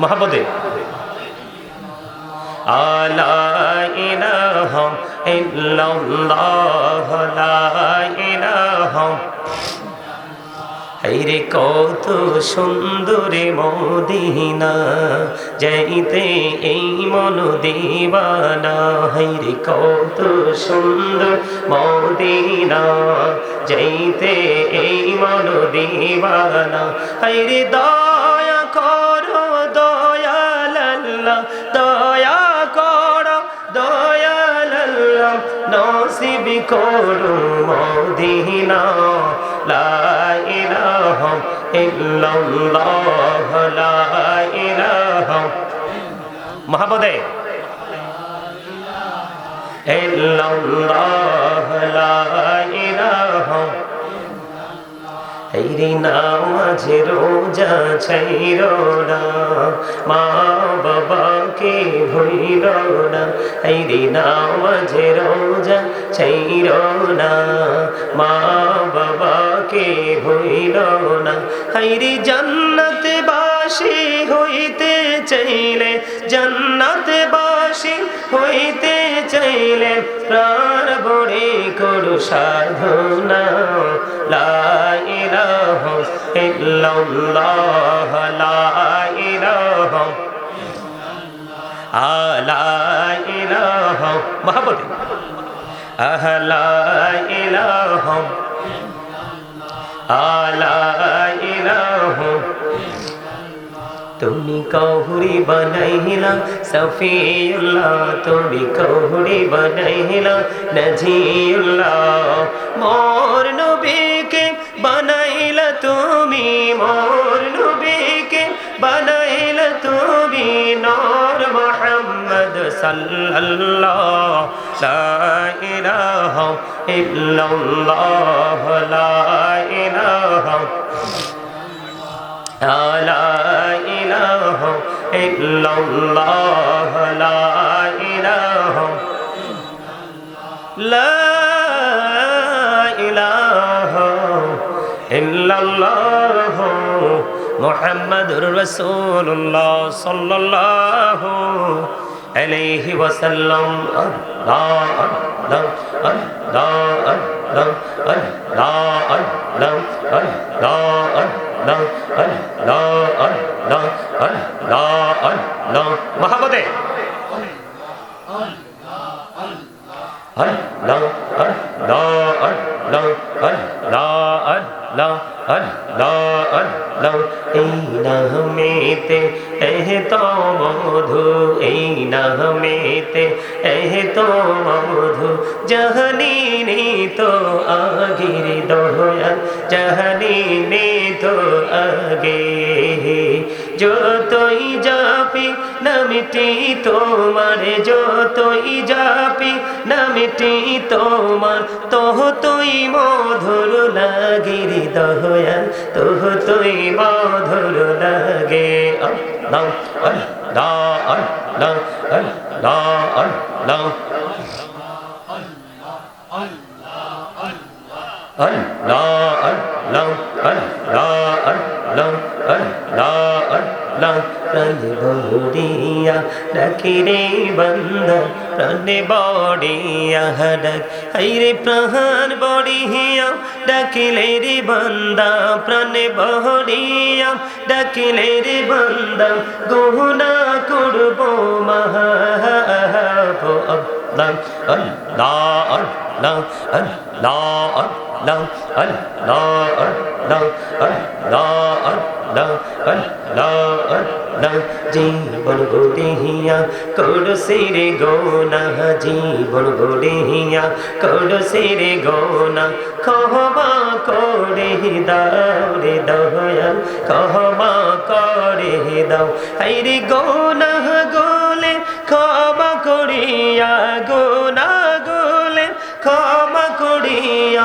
মহাপদে আলা ইলাহা ইল্লাল্লাহ। লা ইলাহা হাইরে কত সুন্দরে মদিনা, যাইতে এই মন দিবানা। হাইরে কত সুন্দর মদিনা, যাইতে এই মন দিবানা। হাইরে দয়া করো দয়াল্লাহ দয়া করো দয়াল্লাহ নসিব করো মদিনা। লা ইলাহা ইল্লাল্লাহ, লা ইলাহা মহাপদে এই নাম আছে রোজা ছাইর না, মা বাবাকে ভৈর না। এই নাম আছে রোজা ছাইর না, মা বাবা বাবাকে ভইল না। হেরি জান্নাতে বাসি হইতে চাইলে, জান্নাতে বাসি হইতে চাইলে প্রাণ বড়ে করু সাধনা। লা ইলাহা ইল্লাল্লাহ, লা ইলাহা আলা ইলাহা তুমি কহুরি বানাইলা, সফিউল্লাহ, তুমি কহুরি বানাইলা, নজিউল্লাহ, মোর নবীকে বানাইলা তুমি, মোর নবীকে বানাইলা তুমি, নূর محمد صلى الله لا إله إلا الله لا إله لا إله إلا الله لا إله لا إله إلا الله محمد رسول الله صلى الله আলাইহি ওয়াসাল্লাম আল্লাহ আল্লাহ আল্লাহ আল্লাহ আল্লাহ আল্লাহ আল্লাহ আল্লাহ আল্লাহ আল্লাহ আল্লাহ আল্লাহ মহাবতে আল্লাহ আল্লাহ আল্লাহ আল্লাহ আল্লাহ আল্লাহ আল্লাহ এই নামেতে এহ তো মধু, এই নামেতে এহ তো মধু। জহনি তো আগির দয়া জহনি তো আগে। যতই যাপি নামিটি তোমার যতই যাপি নামিটি তোমার তোহ তুই মধুর লাগির দয়া তোহ তুই মধুর লাগে আল্লাহ আল্লাহ আল্লাহ আল্লাহ আল্লাহ Allah, Allah, Allah, Allah, Allah, Allah, বড়িয়া ডাকি রে বন্দা প্রাণে বড়িয়া ডাক হাইরে প্রাণ বড়িয়া ডাকিলে রে বন্দা প্রাণে বড়িয়া ডাকিলে রে বন্দা গহনা করব মহা Allah, Allah, Allah, Allah, Allah, Allah, Allah, Allah, Allah, জীবন গোড়িয়া করছে রে গোনা, জীবন গোড়িয়া করছে রে গোনা। কহবা করে দাও রে দয়া কহবা করে দাও। হাই রে গোনা গোলে ক্ষমা করিয়া, গোনা গোলে ক্ষমা করিয়া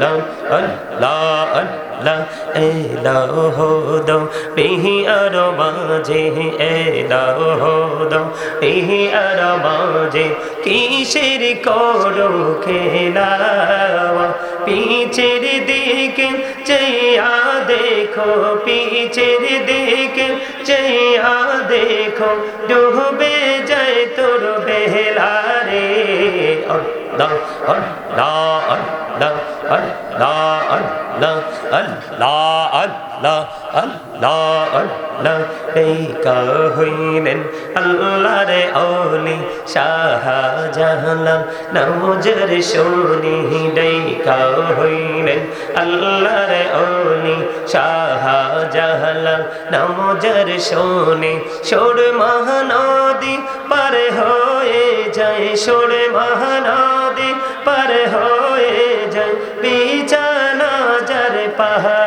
আল্লাহ আল্লাহ এলাহ দো পিহি আর মাঝে এলাহ দো পিহি আর মাঝে, কিসের করো খেলাওয়া? পিছের দিকে চেয়া দেখো, পিছের দিকে চেয়া দেখো। ডুবে যায় তোর বেলা রে। la al la al la al la al la al la al la এইকা হইলেন আল্লাহ রে অলি সাহা জাহালাল নজর শুনি ডেকা হইলেন আল্লাহ রে অলি সাহা জাহালাল নজর শুনি সোর মহানদী পার হয়ে যায় সোর মহানদী পার হয়ে বিছানাজার পাহাড়।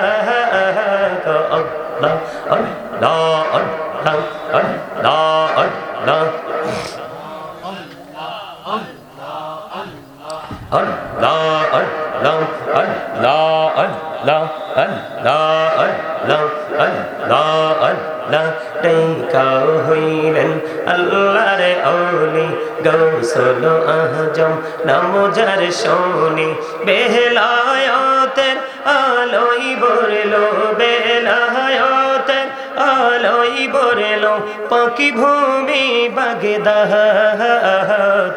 নামজার শোনি বেহলায়তের আলোই বরলো বেলায়তের আলোই বরলো পাখি ভূমি বাগদাহ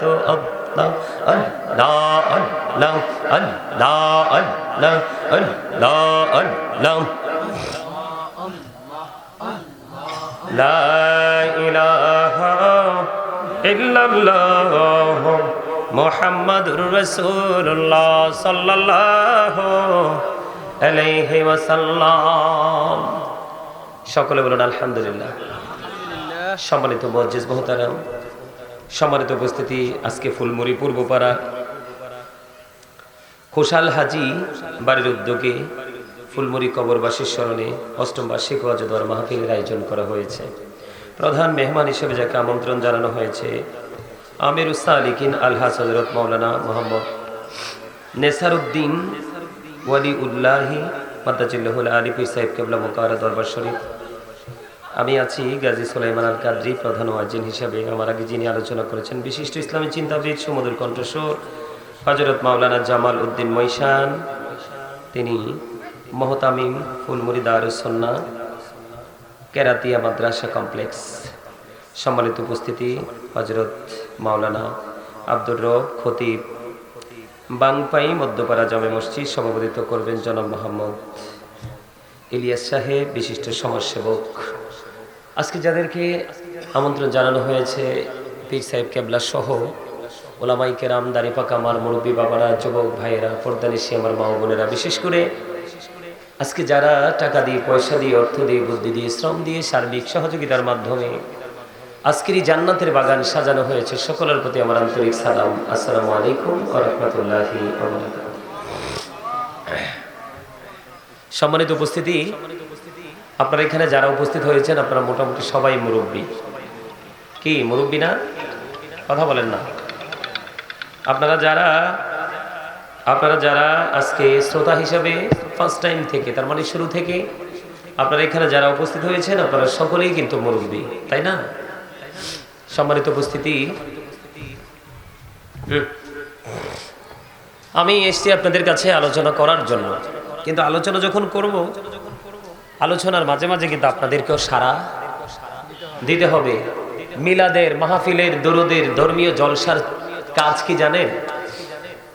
তো আল্লাহ আল্লাহ আল্লাহ আল্লাহ আল্লাহ আল্লাহ আল্লাহ لا إله إلا الله মোহাম্মদুর রসুল্লাহ সাল্লাহ সকলে বলুন, আলহামদুলিল্লাহ। সম্মানিত মসজিদ মহতারাম, সম্মানিত উপস্থিতি আজকে ফুলমুরি পূর্বপাড়া। খোশাল হাজি বাড়ির উদ্যোগে ফুলমুরি কবরবাসীর স্মরণে অষ্টম বার্ষিক অজদার মাহফিলের আয়োজন করা হয়েছে। প্রধান মেহমান হিসেবে যাকে আমন্ত্রণ জানানো হয়েছে আমির উস্তা আলিকিন আলহাজ হজরত মৌলানা মোহাম্মদ নেসারুদ্দিন ওয়ালি উল্লাহি মাদ্দাজিল্লাহুল আলিপুর সাহেব কেবলা মোকারা দরবার শরীফ। আমি আছি গাজী সুলাইমান আল কাদ্রি প্রধান ওয়াজিন হিসাবে। আমার আগে যিনি আলোচনা করেছেন বিশিষ্ট ইসলামী চিন্তাবিদ সমুদ্র কণ্ঠস্বর হজরত মাওলানা জামাল উদ্দিন মৈশান, তিনি মহতামিম ফুলমুরি দারুসন্না কেরাতিয়া মাদ্রাসা কমপ্লেক্স। সম্মানিত উপস্থিতি হজরত মাওলানা আব্দুর রব খতিব। বাংপাই মধ্যপাড়া জামে মসজিদ সভাপতিত্ব করবেন জনাব মোহাম্মদ ইলিয়াস সাহেব, বিশিষ্ট সমাজসেবক। আজকে যাদেরকে আমন্ত্রণ জানানো হয়েছে, পীর সাহেব কেবলা সহ ওলামাই কেরাম দাঁড়িপাকা আমার মুরব্বী বাবারা, যুবক ভাইয়েরা, পর্দানিসি আমার মা বোনেরা, বিশেষ করে আজকে যারা টাকা দিয়ে, পয়সা দিয়ে, অর্থ দিয়ে, বুদ্ধি দিয়ে, শ্রম দিয়ে, সার্বিক সহযোগিতার মাধ্যমে আজকের এই জান্নাতের বাগান সাজানো হয়েছে। সকলের প্রতি আমার আন্তরিক সালাম। আসসালামু আলাইকুম রহমতুল্লাহি সম্মানিত উপস্থিতি, আপনারা এখানে যারা উপস্থিত হয়েছেন, আপনারা মোটামুটি সবাই মুরব্বী। কি, মুরব্বী না? কথা বলেন না। আপনারা যারা আপনারা যারা আজকে শ্রোতা হিসাবে ফার্স্ট টাইম থেকে, তার মানে শুরু থেকে, আপনারা এখানে যারা উপস্থিত হয়েছেন, আপনারা সকলেই কিন্তু মুরব্বী, তাই না? সম্মানিত উপস্থিতি। আমি এসছি আপনাদের কাছে আলোচনা করার জন্য। কিন্তু আলোচনা যখন করব, আলোচনার মাঝে মাঝে কিন্তু আপনাদেরকেও সারা দিতে হবে। মিলাদের, মাহফিলের, দরুদের ধর্মীয় জলসার কাজ কি জানেন?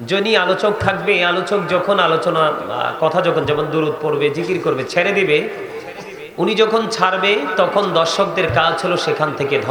যিনি আলোচক থাকবে, আলোচক যখন আলোচনা, কথা যখন যেমন দূরত পড়বে, জিকির করবে, ছেড়ে দিবে, উনি যখন ছাড়বে, তখন দর্শকদের কাজ হলো সেখান থেকে